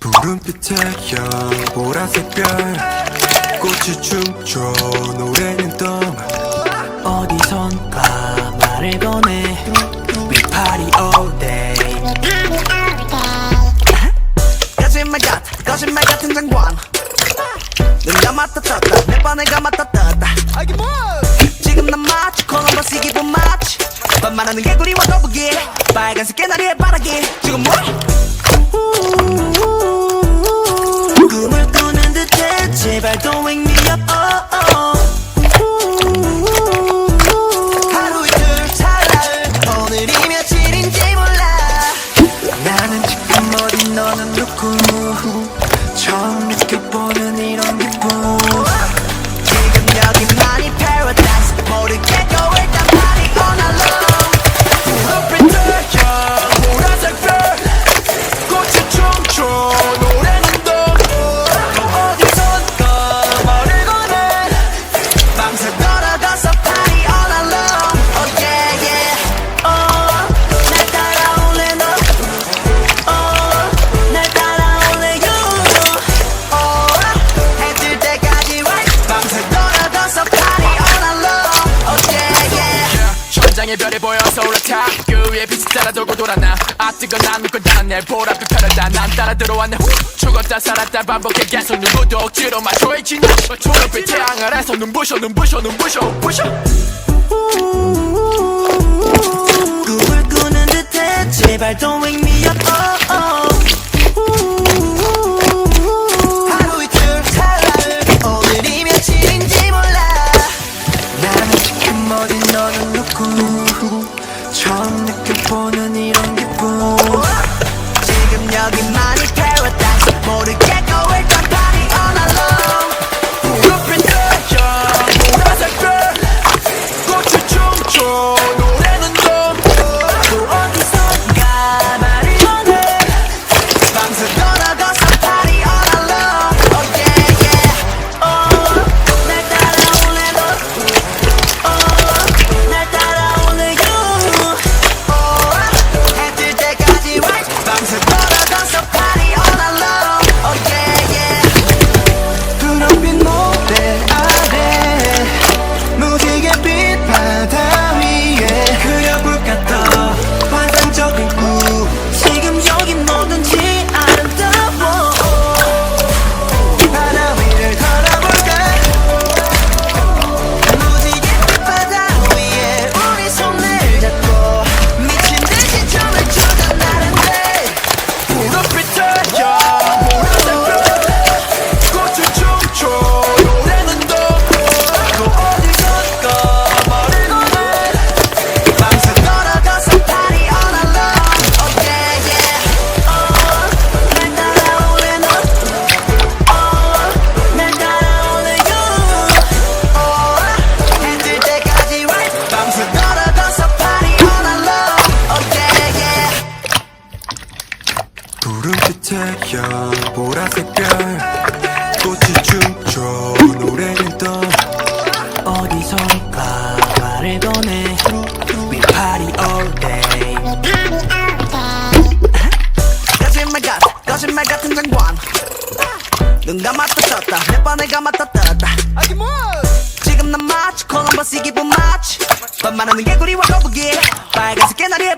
태양 보라색 별. 꽃이 춤춰 노래는 또 어디선가 말을 꺼내 We party all day. 거짓말 같아 거짓말 같은 장관. 눈 감았다 떴다. 몇 번을 감았다 떴다. 지금 난 마치 콜럼버스 기분 마치. 반말하는 개구리와 거북이. 빨간색 깨나리의 바라기. 지금 뭐? 꿈 천장에 별이 보여서 올라타 그 위에 빛이 따라 돌고 돌아나. 아 뜨거 난 믿고 나는 내 보랏빛 편하다. 난 따라 들어왔네. 후. 죽었다 살았다. 반복해 계속 누구도 억지로 마셔있지 나. 초록빛 태양 아래서 눈부셔 눈부셔 눈부셔. 부셔. 꿈을 꾸는 듯해. 제발 don't wake me up 태양 보라색 별 꽃이 춤춰 노래는 또 어디선가 말을 꺼내. We party all day. 거짓말 같아 거짓말 같은 장관. 눈 감았다 떴다 몇 번을 감았다 떴다. 지금 난 마치 콜럼버스 기분 마치. 반말하는 개구리와 거북이. 빨간색 깨나리의